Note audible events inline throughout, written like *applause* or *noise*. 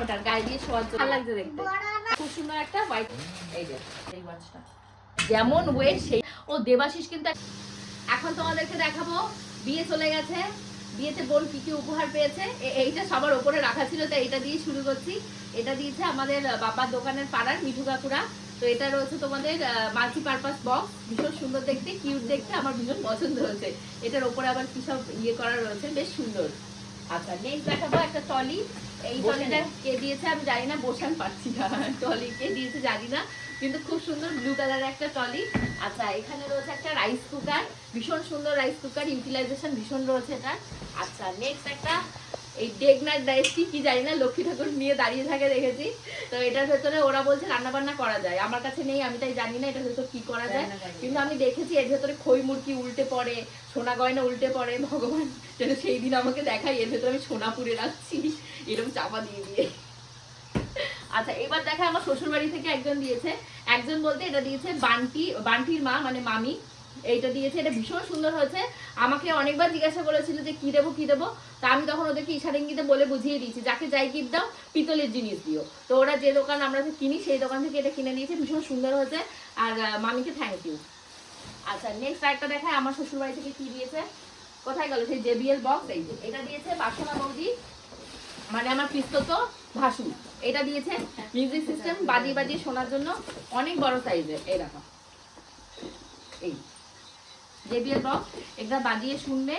ওটার গায়ে দিয়ে শোয়ার জন্য। ভালো লাগছে দেখতে। খুব সুন্দর একটা হোয়াইট এই যে এই ওয়াচটা যেমন ওয়েট সেই ও দেবাশিস কিন্তু এখন তোমাদেরকে দেখাবো বিয়ে চলে গেছে। বিয়েতে বোন কি কি উপহার পেয়েছে? এইটা সবার ওপরে রাখা ছিল তাই এটা দিয়ে শুরু করছি। এটা দিয়েছে আমাদের বাবার দোকানের পাড়ার মিঠু কাকুরা। তো এটা রয়েছে তোমাদের মাল্টি পারপাস বক্স ভীষণ সুন্দর দেখতে কিউট দেখতে আমার ভীষণ পছন্দ হয়েছে। এটার ওপরে আবার কি সব ইয়ে করা রয়েছে বেশ সুন্দর। আচ্ছা নেক্সট দেখাবো একটা টলি এই টলিটা কে দিয়েছে আমি জানি না বসান পারছি না। টলি কে দিয়েছে জানি না কিন্তু খুব সুন্দর ব্লু কালারের একটা টলি আচ্ছা এখানে রয়েছে একটা রাইস কুকার ভীষণ সুন্দর রাইস কুকার ইউটিলাইজেশন ভীষণ রয়েছে এটা আচ্ছা নেক্সট একটা এই ডেগনার ডাইসটি কি জানি না লক্ষ্মী ঠাকুর নিয়ে দাঁড়িয়ে থাকে দেখেছি। তো এটার ভেতরে ওরা বলছে রান্না বান্না করা যায়। আমার কাছে নেই আমি তাই জানি না এটার ভেতর কি করা যায়। কিন্তু আমি দেখেছি এর ভেতরে খই মুরগি উল্টে পড়ে সোনা গয়না উল্টে পড়ে ভগবান যেন সেই দিন আমাকে দেখাই এর ভেতরে আমি সোনা পুড়ে রাখছি এরকম চাপা দিয়ে দিয়ে। আচ্ছা এবার দেখা আমার শ্বশুর বাড়ি থেকে একজন দিয়েছে। একজন বলতে এটা দিয়েছে বান্টি বান্টির মা মানে মামি। এইটা দিয়েছে, এটা ভীষণ সুন্দর হয়েছে। আমাকে অনেকবার জিজ্ঞাসা করেছিল যে কি দেবো কি দেবো। তা আমি তখন ওদেরকে ইশারেঙ্গিতে বলে বুঝিয়ে দিয়েছি, যাকে যাই গিফট দাও, পিতলের জিনিস দিও। তো ওরা যে দোকান আমরা কিনি, সেই দোকান থেকে এটা কিনে নিয়েছে, ভীষণ সুন্দর হয়েছে। আর মামিকে থ্যাংক ইউ আচ্ছা নেক্সট একটা দেখায় আমার শ্বশুর বাড়ি থেকে কি দিয়েছে? কোথায় গেল? সেই জেবিএল বক্স এই যে। এটা দিয়েছে বাসনা বৌদি মানে আমার পিস্তত ভাসু। এটা দিয়েছে মিউজিক সিস্টেম বাজিয়ে বাজিয়ে শোনার জন্য অনেক বড় সাইজের এই দেখো। এই। জেবিএল বক্স, এটা বাজিয়ে শুনবে।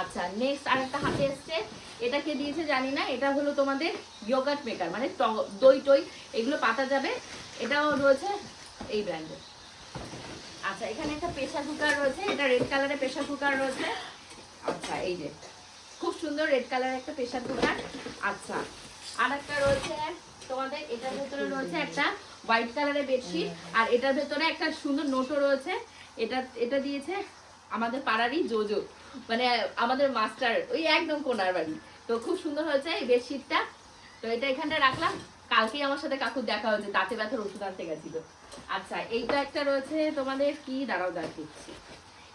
আচ্ছা নেক্সট আর একটা হাতে এসছে। এটাকে দিয়েছে জানি না, এটা হলো তোমাদের ইয়োগাট মেকার মানে দই টই, এগুলো পাতা যাবে। এটাও রয়েছে এই ব্র্যান্ডের আচ্ছা এখানে একটা প্রেসার কুকার রয়েছে, এটা রেড কালারের প্রেসার কুকার রয়েছে। আচ্ছা এই যে, খুব সুন্দর রেড কালারের একটা প্রেসার কুকার আচ্ছা আর একটা রয়েছে তোমাদের, এটার ভেতরে রয়েছে একটা হোয়াইট কালারের বেডশিট আর এটার ভেতরে একটা সুন্দর নোটও রয়েছে। এটা এটা দিয়েছে আমাদের পাড়ারই জোজো মানে আমাদের মাস্টার, ওই একদম কোনার বাড়ি। তো খুব সুন্দর হয়েছে এই বেডশিটটা। তো এটা এখানটা রাখলাম। কালকেই আমার সাথে কাকুর দেখা হয়েছে দাঁতে ব্যথার ওষুধ আনতে গেছিল। আচ্ছা এইটা একটা রয়েছে তোমাদের কি? দাঁড়াও দেখাচ্ছি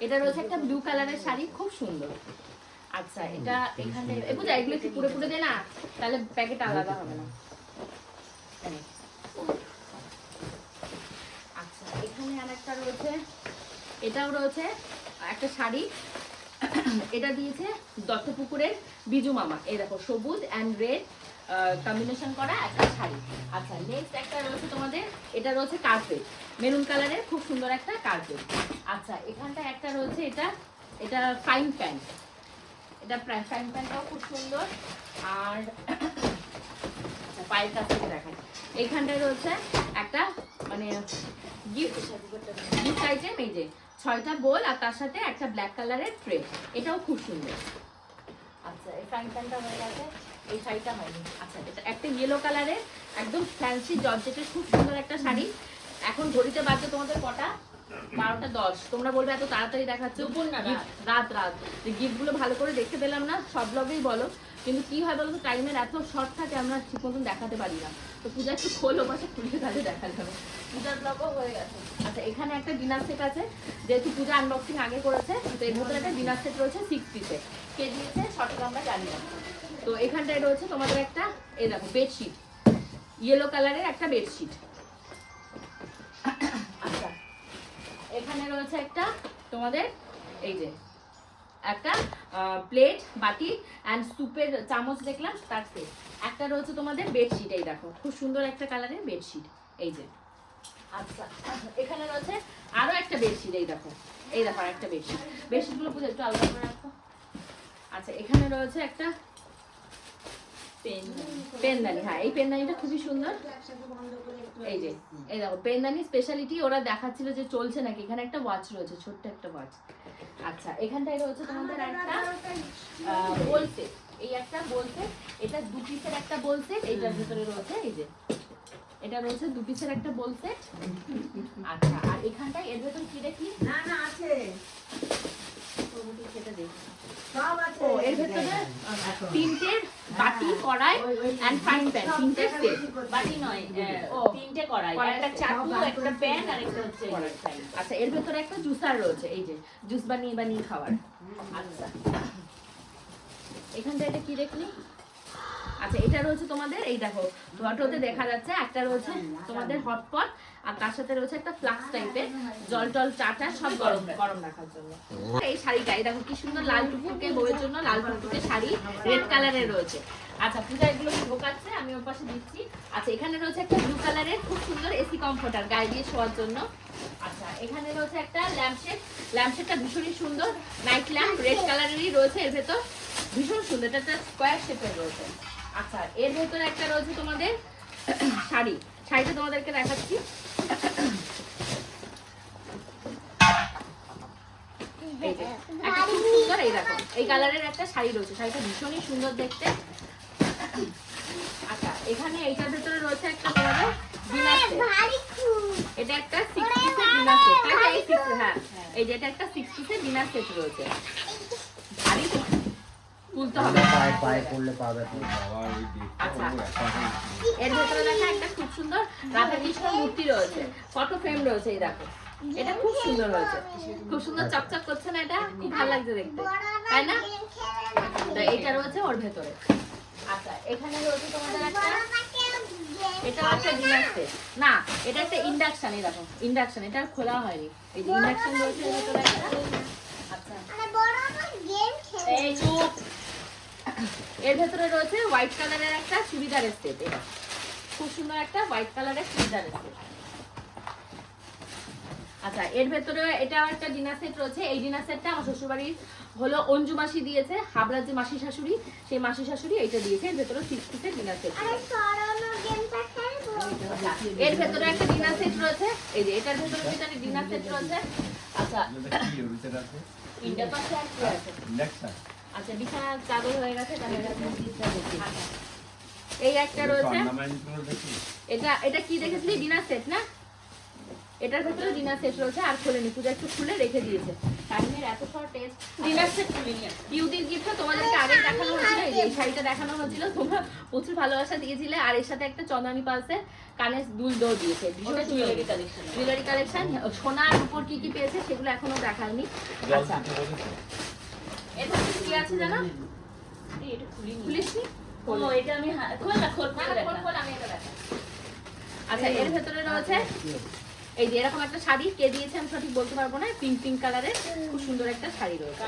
এটা রয়েছে একটা ব্লু কালারের শাড়ি, খুব সুন্দর। আচ্ছা এটা এখানে পূজা এগুলো একটু পুরো পুরো দে না, তাহলে প্যাকেট আলাদা হবে না। আচ্ছা এখানে আরেকটা রয়েছে, এটাও রয়েছে একটা শাড়ি। এটা দিয়েছে দত্তপুকুরের বিজু মামা। এই দেখো, সবুজ অ্যান্ড রেড কম্বিনেশন করা একটা শাড়ি। আচ্ছা নেক্সট একটা রয়েছে তোমাদের, এটা রয়েছে কার্পেট মেরুন কালারের খুব সুন্দর একটা কার্পেট আচ্ছা এখানটা একটা রয়েছে, এটা এটা ফাইন প্যান্ট এটা ফ্রাইং প্যানটাও খুব সুন্দর। আর আচ্ছা পায়ের কাছ থেকে দেখাই। এইখানটায় রয়েছে একটা মানে গিফট গিফট আইটেম এই যে ছয়টা বোল আর তার সাথে একটা ব্ল্যাক কালারের ট্রে এটাও খুব সুন্দর। আচ্ছা এই ফ্রাইং প্যানটা হয়ে গেছে। এই শাড়িটা হয়নি। আচ্ছা এটা একটা ইয়েলো কালারের একদম ফ্যান্সি জর্জেটের খুব সুন্দর একটা শাড়ি। এখন ঘড়িতে বাজছে তোমাদের কটা? বারোটা দশ। তোমরা বলবে এত তাড়াতাড়ি দেখাচ্ছ। রাত রাত। গিফটগুলো ভালো করে দেখতে পেলাম না সব ব্লগেই বলো। কিন্তু কি হয় বলো তো টাইমের এত শর্ট থাকে আমরা ঠিক মতন দেখাতে পারি না। তো পূজা একটু খোলো পাশে খুলে তাহলে দেখা যাবে। পূজার ব্লগও হয়ে গেছে। আচ্ছা এখানে একটা ডিনার সেট আছে যেহেতু পূজা আনবক্সিং আগে করেছে তো এর ভেতরে একটা ডিনার সেট রয়েছে সিক্স পিসে কে দিয়েছে? সঠিক আমরা জানি না। তো এখানটায় রয়েছে তোমাদের একটা এই দেখো বেডশিট ইয়েলো কালারের একটা বেডশিট আচ্ছা এখানে রয়েছে একটা তোমাদের এই যে একটা প্লেট বাটি অ্যান্ড স্যুপের চামচ দেখলাম, তার সেট একটা রয়েছে তোমাদের বেডশিট এই দেখো, খুব সুন্দর একটা কালারের বেডশিট এই যে। আচ্ছা এখানে রয়েছে আরও একটা বেডশিট এই দেখো এই দেখো একটা বেডশিট বেডশিটগুলো পুজো একটু আলাদা করে রাখো। আচ্ছা এখানে রয়েছে একটা পেনদানি হ্যাঁ এই পেনদানিটা খুবই সুন্দর। এই যে এই দেখো পেনদানি স্পেশালিটি ওরা দেখাচ্ছিল যে চলছে নাকি এখানে একটা ওয়াচ রয়েছে ছোট্ট একটা ওয়াচ আচ্ছা এখানটায় রয়েছে তোমাদের একটা বলছে এই একটা বলছে এটা দু পিসের একটা বলছে এইটার ভিতরে রয়েছে এই যে। এটা রয়েছে দু পিসের একটা বলছে আচ্ছা আর এখানটায় এর ভেতরে কি দেখি? না না আছে। সেটা দেখি। সব আছে। এর ভেতরে তিনটে বাটি কড়াই এন্ড ফ্রাইং প্যান তিনটে সেট বাটি নয় তিনটে কড়াই একটা। চাকু একটা প্যান আর একটা হচ্ছে আচ্ছা এর ভেতরে একটা জুসার রয়েছে এই যে জুস বানিয়ে বানিয়ে খাওয়ার। আচ্ছা। এখানটা এটা কি দেখলি আচ্ছা এটা রয়েছে তোমাদের, এই দেখো ফটোতে দেখা যাচ্ছে, একটা রয়েছে তোমাদের হটপট আর তার সাথে রয়েছে একটা ফ্লাক্স টাইপের জল টল চাটা সব গরম গরম রাখার জন্য। এই শাড়িটা, এই দেখো কি সুন্দর লাল টুকুকে বইয়ের জন্য লাল টুকুকে শাড়ি রেড কালারের রয়েছে। আচ্ছা পূজা, এগুলো ঢোকাচ্ছে? আমি ওর পাশে দিচ্ছি। আচ্ছা এখানে রয়েছে একটা ব্লু কালারের খুব সুন্দর এসি কমফোর্টার গায়ে দিয়ে শোয়ার জন্য। আচ্ছা এখানে রয়েছে একটা ল্যাম্পশেড ল্যাম্পশেডটা ভীষণই সুন্দর। নাইট ল্যাম্প রেড কালারেরই রয়েছে, এর ভেতর ভীষণ সুন্দর। এটা একটা স্কোয়ার শেপের রয়েছে। আচ্ছা এর ভেতরে একটা রয়েছে তোমাদের শাড়ি। শাড়িটা তোমাদেরকে দেখাচ্ছি। সুন্দর এই দেখো, এই কালারের একটা শাড়ি রয়েছে। শাড়িটা ভীষণই সুন্দর দেখতে। আচ্ছা এখানে এইটার ভেতরে রয়েছে একটা তোমাদের এটা একটা সিক্স পিসের six- হ্যাঁ এই যে এটা একটা সিক্স পিসের ডিনার সেট রয়েছে। তুলতে হবে। পায়ে পায়ে পড়লে পাবে তো আচ্ছা। এর ভেতরে দেখা একটা খুব সুন্দর রাধা কৃষ্ণ মূর্তি রয়েছে। ফটো ফ্রেম রয়েছে এই দেখো। এটা খুব সুন্দর হয়েছে। খুব সুন্দর চকচক করছে না এটা? খুব ভালো লাগছে দেখতে। তাই না? তো এইটা রয়েছে ওর ভেতরে। আচ্ছা এখানে রয়েছে তোমাদের একটা এটা একটা ডিনার সেট না এটা একটা ইন্ডাকশন এই দেখো। ইন্ডাকশন এটা আর খোলা হয়নি। এই যে ইন্ডাকশন রয়েছে এর ভেতরে একটা। আচ্ছা। এই চুপ। এর ভেতরে রয়েছে হোয়াইট কালারের একটা চুড়িদারের সেট এটা। খুব সুন্দর একটা হোয়াইট কালারের চুড়িদারের সেট আচ্ছা এর ভেতরে এটা একটা ডিনার সেট রয়েছে। এই ডিনার সেটটা আমার শ্বশুরবাড়ির হলো অঞ্জু মাসি দিয়েছে হাবড়ার যে মাসি শাশুড়ি সেই মাসি শাশুড়ি এইটা দিয়েছে। এর ভেতরে সিক্স পিসের ডিনার সেট এর ভেতরে একটা ডিনার সেট রয়েছে। এই যে এটার ভেতরে যেটা ডিনার সেট রয়েছে। আচ্ছা তিনটা পাশে আর কি আছে? আচ্ছা চাদর হয়ে গেছে। এই একটা রয়েছে। এটা এটা কি দেখেছিলি? ডিনার সেট না? এটার ভেতরে ডিনার সেট রয়েছে আর খোলেনি পূজা একটু খুলে রেখে দিয়েছে। টাইমের এত শর্ট টেস্ট ডিনার সেট খুলিনি। ইউদির গিফট তোমাদেরকে আগে দেখানো হয়েছিল এই শাড়িটা দেখানো হয়েছিল তোমরা প্রচুর ভালোবাসা দিয়েছিলে আর এর সাথে একটা চন্দানি পালসে কানের দুল দৌ দিয়েছে জুয়েলারি কালেকশন জুয়েলারি কালেকশন সোনার উপর কি কি পেয়েছে সেগুলো এখনও দেখায়নি। আচ্ছা। আছে জানো? খুলিসনি ও, এটা আমি খোল না, খোল, খোল খোল, খোল, আমি এটা দেখাই। আচ্ছা এর ভেতরে রয়েছে এই যে এরকম একটা শাড়ি কে দিয়েছে আমি সঠিক বলতে পারব না পিঙ্ক পিঙ্ক কালারের খুব সুন্দর একটা শাড়ি রয়েছে।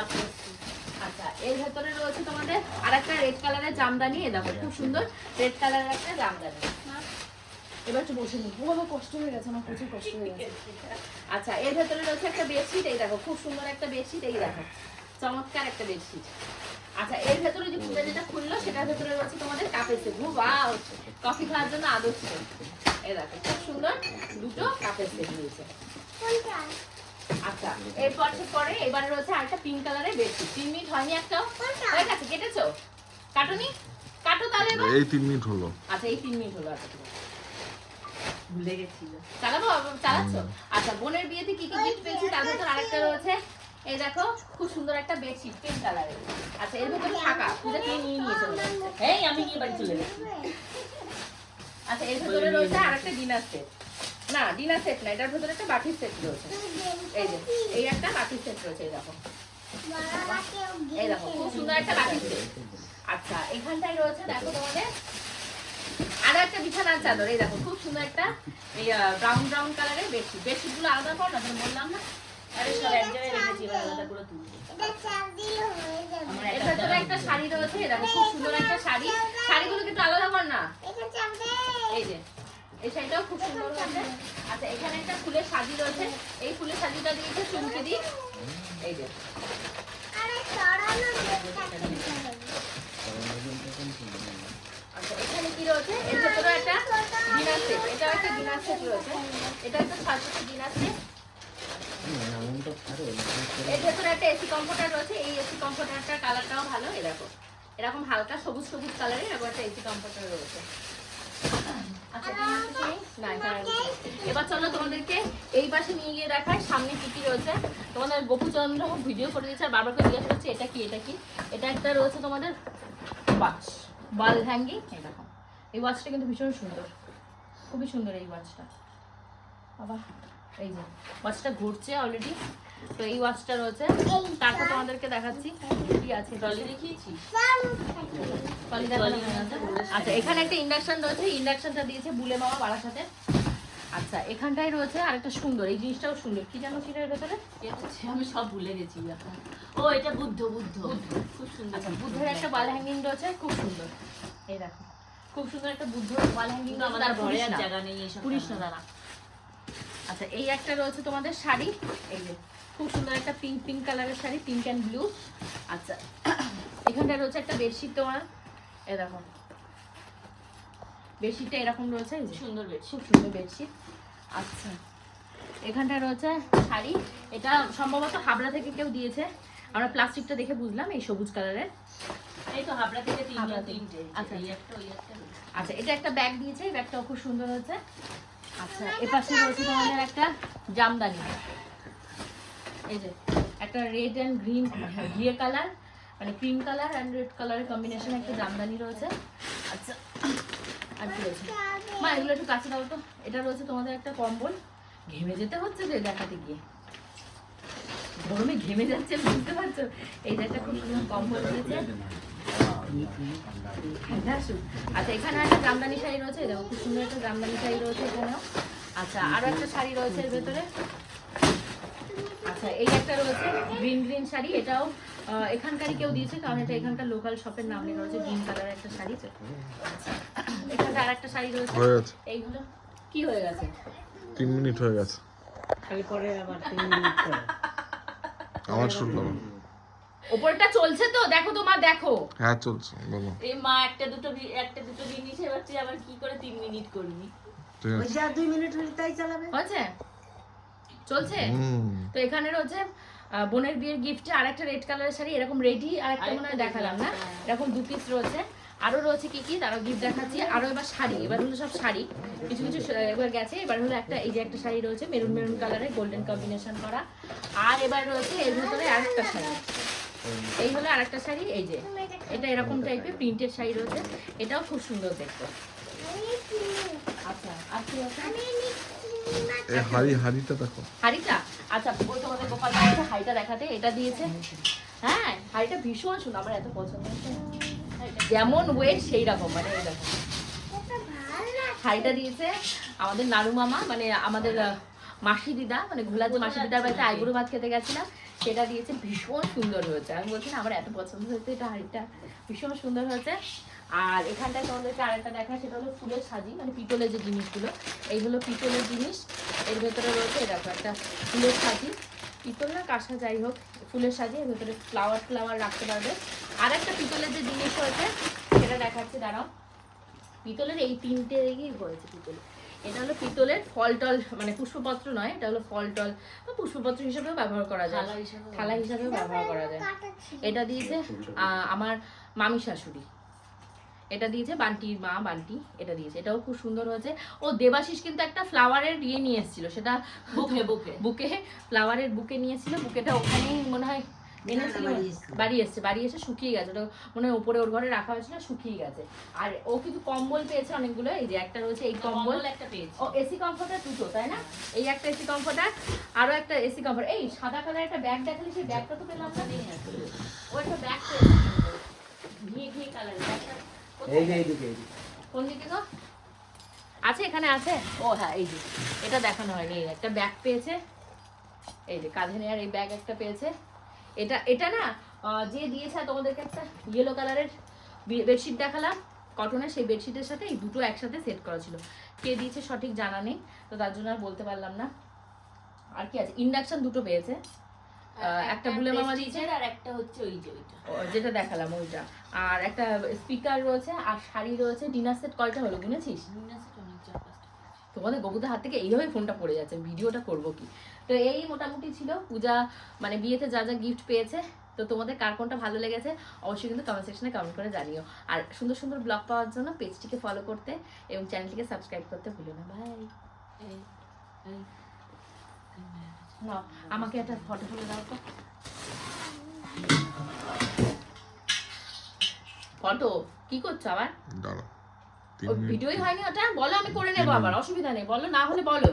আচ্ছা এর ভেতরে রয়েছে তোমাদের আর একটা রেড কালারের জামদানি এ দেখো খুব সুন্দর রেড কালারের একটা জামদানি। এবার একটু বসে নিই। ও কষ্ট হয়ে গেছে আমার প্রচুর কষ্ট হয়ে গেছে। *laughs* আচ্ছা এর ভেতরে রয়েছে একটা বেডশিট এই দেখো খুব সুন্দর একটা বেডশিট এই দেখো। চমৎকার একটা বেডশিট আচ্ছা এর ভেতরে যে পূজা যেটা খুললো সেটার ভেতরে রয়েছে তোমাদের কাপের সেট ওয়াও কফি খাওয়ার জন্য আদর্শ। এই দেখো খুব সুন্দর দুটো কাপের সেট দিয়েছে আচ্ছা এরপর পরে এবারে রয়েছে আরেকটা পিঙ্ক কালারের বেডশিট তিন মিনিট হয়নি একটাও? হয়ে গেছে কেটেছো? কাটুনি? কাটো তাহলে এই তিন মিনিট হলো। আচ্ছা এই তিন মিনিট হলো আচ্ছা ভুলে গেছিল। চালাবো চালাচ্ছ? আচ্ছা বোনের বিয়েতে কি কি গিফট পেয়েছি? তার ভেতর আরেকটা রয়েছে। এই দেখো, খুব সুন্দর একটা বেডশিট পিঙ্ক কালারের আচ্ছা এর ভেতরে থাকা, পূজা কে নিয়ে মনে এই, আমি নিয়ে বাড়ি চলে গেছি। আচ্ছা এর ভেতরে রয়েছে আরেকটা ডিনার সেট না ডিনার সেট না, এটার ভেতরে একটা বাটির সেট রয়েছে। এই যে, এই একটা বাটির সেট রয়েছে, এই দেখো। এই দেখো, খুব সুন্দর একটা বাটির সেট আচ্ছা এখানটায় রয়েছে, দেখো তোমাদের। আর একটা বিছানার চাদর, এই দেখো, খুব সুন্দর একটা, এই ব্রাউন ব্রাউন কালারের বেডশিট বেডশিটগুলো আলাদা কর, না তুমি বললাম না। আরে সব এক জায়গায় রেখেছি এবার আলাদা করে তুলছি আমার এর একটা একটা শাড়ি রয়েছে দেখো খুব সুন্দর একটা শাড়ি। শাড়িগুলোকে একটু আলাদা কর না। এই যে এই শাড়িটাও খুব সুন্দর হয়েছে। আচ্ছা এখানে একটা ফুলের শাড়ি রয়েছে। এই ফুলের শাড়িটা দিয়েছে চুমকি দি এই যে। আচ্ছা এখানে কি রয়েছে? এর ভেতরে একটা ডিনার সেট। এটা একটা ডিনার সেট রয়েছে। এটা একটা সাজেছে ডিনার সেট। এর ভেতরে একটা এসি কমফোর্টার রয়েছে। এই এসি কমফোর্টারটার কালারটাও ভালো এরকম এরকম হালকা সবুজ সবুজ কালারের এরকম একটা এসি কমফোর্টার রয়েছে। আচ্ছা। এবার চলো তোমাদেরকে এই পাশে নিয়ে গিয়ে দেখায় সামনে কি কি রয়েছে। তোমাদের গোপুচন্দ্র ভিডিও করে দিয়েছে, আর বারবার করে জিজ্ঞাসা করছে, এটা কি এটা কি? এটা একটা রয়েছে তোমাদের ওয়াচ বাল হ্যাঙ্গিং দেখো, এই ওয়াচটা কিন্তু ভীষণ সুন্দর। খুবই সুন্দর এই ওয়াচটা বাবা। এই যে ওয়াচটা ঘুরছে অলরেডি তো এই ওয়াচটা রয়েছে। তারপর তোমাদেরকে দেখাচ্ছি কি আছে। হয়ে গেছে। আচ্ছা এখানে একটা ইন্ডাকশন রয়েছে। ইন্ডাকশনটা দিয়েছে বুলে মামা বাড়ার সাথে। আচ্ছা এখানটায় রয়েছে আরেকটা সুন্দর। এই জিনিসটাও সুন্দর। কি জানো সেটার ভেতরে? আমি সব ভুলে গেছি ও এটা বুদ্ধ বুদ্ধ। খুব সুন্দর। আচ্ছা বুদ্ধের একটা ওয়াল হ্যাঙ্গিং রয়েছে। খুব সুন্দর। এই দেখো। খুব সুন্দর একটা বুদ্ধ ওয়াল হ্যাঙ্গিং আমাদের ঘরে জায়গা নেই এসব পুরিশ না দাঁড়া আচ্ছা এই একটা রয়েছে তোমাদের শাড়ি। এই যে খুব সুন্দর একটা পিঙ্ক পিঙ্ক কালারের শাড়ি পিঙ্ক অ্যান্ড ব্লু আচ্ছা এখানটা রয়েছে একটা বেডশিট তোমার। এ দেখো। বেডশিটটা এরকম রয়েছে সুন্দর বেশ খুব সুন্দর বেডশিট আচ্ছা এখানটা রয়েছে শাড়ি। এটা সম্ভবত হাবড়া থেকে কেউ দিয়েছে। আমরা প্লাস্টিকটা দেখে বুঝলাম এই সবুজ কালারের এই তো হাবড়া থেকে হাবড়া তিনটে। আচ্ছা। আচ্ছা এটা একটা ব্যাগ দিয়েছে এই ব্যাগটাও খুব সুন্দর হচ্ছে আচ্ছা এপাশে রয়েছে তোমাদের একটা জামদানি। এই যে, একটা রেড অ্যান্ড গ্রিন ঘিয়ে কালার মানে ক্রিম কালার অ্যান্ড রেড কালারের কম্বিনেশন একটা জামদানি রয়েছে। আচ্ছা আর কি রয়েছে? মা, এগুলো একটু কাছে দাও তো। এটা রয়েছে তোমাদের একটা কম্বল। ঘেমে যেতে হচ্ছে এই দেখাতে গিয়ে। গরমে ঘেমে যাচ্ছে, বুঝতে পারছ? এই যে একটা খুব সুন্দর কম্বল আসুক। আচ্ছা এখানে একটা জামদানি শাড়ি রয়েছে দেখো খুব সুন্দর একটা জামদানি শাড়ি রয়েছে এখানেও আচ্ছা আরও একটা শাড়ি রয়েছে এর ভেতরে আচ্ছা এই একটা রয়েছে গ্রিন গ্রিন শাড়ি এটাও এখানকারই কেউ দিয়েছে কারণ এটা এখানকার লোকাল শপের নাম লেখা রয়েছে গ্রিন কালারের একটা শাড়ি এখানটা আর একটা শাড়ি রয়েছে এইগুলো কি হয়ে গেছে তিন মিনিট হয়ে গেছে। খালি পরে আবার তিন মিনিট আমার শুরু করো ওপরটা চলছে তো দেখো তোমার দেখো। হ্যাঁ চলছে বলো। এই মা একটা দুটো একটা দুটো জিনিস এবার তুই আবার কি করে তিন মিনিট করবি? ওই যা দুই মিনিট হলে তাই চালাবে? হয়েছে? চলছে? তো এখানে রয়েছে বোনের বিয়ের গিফটে আর একটা রেড কালারের শাড়ি এরকম রেডি আর একটা মনে হয় দেখালাম না? হ্যাঁ। এরকম দু পিস রয়েছে। আরও রয়েছে কি কি? তারও গিফট দেখাচ্ছি। আরও এবার শাড়ি এবার হলো সব শাড়ি। কিছু কিছু এবার গেছে এবার হলো একটা এই যে একটা শাড়ি রয়েছে মেরুন মেরুন কালারের গোল্ডেন কম্বিনেশন করা। আর এবার রয়েছে এর ভিতরে আরেকটা শাড়ি। এই হলো আরেকটা শাড়ি এই যে। এটা এরকম টাইপের প্রিন্টের শাড়ি রয়েছে। এটাও খুব সুন্দর দেখতে। আচ্ছা আর কি হাড়ি হাড়িটা দেখো। হাড়িটা? আচ্ছা ওই তোমাদের গোপাল দিয়েছে হাড়িটা দেখাতে এটা দিয়েছে। হ্যাঁ হাড়িটা ভীষণ সুন্দর আমার এত পছন্দ যেমন ওয়েট সেই রকম মানে এই দেখো। হাড়িটা দিয়েছে আমাদের নাড়ু মামা মানে আমাদের মাসি দিদা মানে ঘোলা যে মাসি দিদার বাড়িতে আইবুড়ো ভাত খেতে গেছিলাম সেটা দিয়েছে, ভীষণ সুন্দর হয়েছে। আমি বলছি, না, আমার এত পছন্দ হয়েছে, এটা হাড়িটা ভীষণ সুন্দর হয়েছে। আর এখানটায় তোমাদেরকে আরেকটা দেখা সেটা হলো ফুলের সাজি মানে পিতলের যে জিনিসগুলো, এইগুলো পিতলের জিনিস। এর ভেতরে রয়েছে দেখো, একটা ফুলের সাজি। পিতল না, কাঁসা, যাই হোক, ফুলের সাজি, এর ভেতরে ফ্লাওয়ার ফ্লাওয়ার রাখতে পারবে। আর একটা পিতলের যে জিনিস হয়েছে সেটা দেখাচ্ছি, দাঁড়াও। পিতলের এই তিনটে দিকেই হয়েছে পিতল। এটা হলো পিতলের ফল টল মানে পুষ্পপত্র নয় এটা হলো ফল টল বা পুষ্পপত্র হিসেবেও ব্যবহার করা যায়। থালা হিসাবেও ব্যবহার করা যায়। এটা দিয়েছে আহ, আমার মামি শাশুড়ি। এটা দিয়েছে বান্টির মা বান্টি এটা দিয়েছে। এটাও খুব সুন্দর হয়েছে। ও দেবাশিস কিন্তু একটা ফ্লাওয়ারের ইয়ে নিয়ে এসেছিল সেটা বুকে বুকে। বুকে ফ্লাওয়ারের বুকে নিয়েছিল বুকেটা ওখানেই মনে হয় বাড়ি এসছে। বাড়ি এসে শুকিয়ে গেছে। ওটা মনে হয় উপরে ওর ঘরে রাখা হয়েছিল শুকিয়ে গেছে। আর ও কিন্তু কম্বল পেয়েছে অনেকগুলো এই যে একটা রয়েছে এই কম্বল। একটা পেয়েছি। ও এসি কমফোর্টার দুটো তাই না? এই একটা এসি কমফোর্টার আরও একটা এসি কমফোর্ট এই সাদা কালার একটা ব্যাগ দেখালি সেই ব্যাগটা তো পেলাম না। ও একটা ব্যাগ পেয়েছে। ঘিয়ে ঘিয়ে কালার ব্যাগটা। এই যে এইদিকে এইদিকে কোন দিকে গো? আছে এখানে আছে? ও হ্যাঁ এই যে। এটা দেখানো হয়নি এই একটা ব্যাগ পেয়েছে। এই যে কাঁধে নেওয়ার এই ব্যাগ একটা পেয়েছে। এটা এটা না যে দিয়েছে তোমাদেরকে একটা ইয়েলো কালারের বেডশিট দেখালাম কটনের সেই বেডশিটের সাথে এই দুটো একসাথে সেট করা ছিল। কে দিয়েছে সঠিক জানা নেই তো তার জন্য আর বলতে পারলাম না। আর কি আছে? ইন্ডাকশন দুটো পেয়েছে। একটা বুলে মামা দিয়েছে। আর একটা হচ্ছে ওই যে ওইটা। যেটা দেখালাম ওইটা। আর একটা স্পিকার রয়েছে আর শাড়ি রয়েছে। ডিনার সেট কয়টা হলো গুনেছিস? নিউনাসেট অনেক চার পাঁচটা তোমাদের গবুদের হাত থেকে এইভাবে ফোনটা পড়ে যাচ্ছে, ভিডিওটা করব কি? তো এই মোটামুটি ছিল, পূজা মানে বিয়েতে যা যা গিফট পেয়েছে, তো তোমাদের কার কোনটা ভালো লেগেছে অবশ্যই কিন্তু কমেন্ট সেকশনে কমেন্ট করে জানিও। আর সুন্দর সুন্দর ব্লগ পাওয়ার জন্য পেজটিকে ফলো করতে এবং চ্যানেলটিকে সাবস্ক্রাইব করতে ভুলো না। ভাই আমাকে একটা ফটো তুলে দাও তো। ফটো কি করছ আবার? ভিডিওই হয়নি ওটা? বলো আমি করে নেব আবার অসুবিধা নেই। বলো না হলে বলো।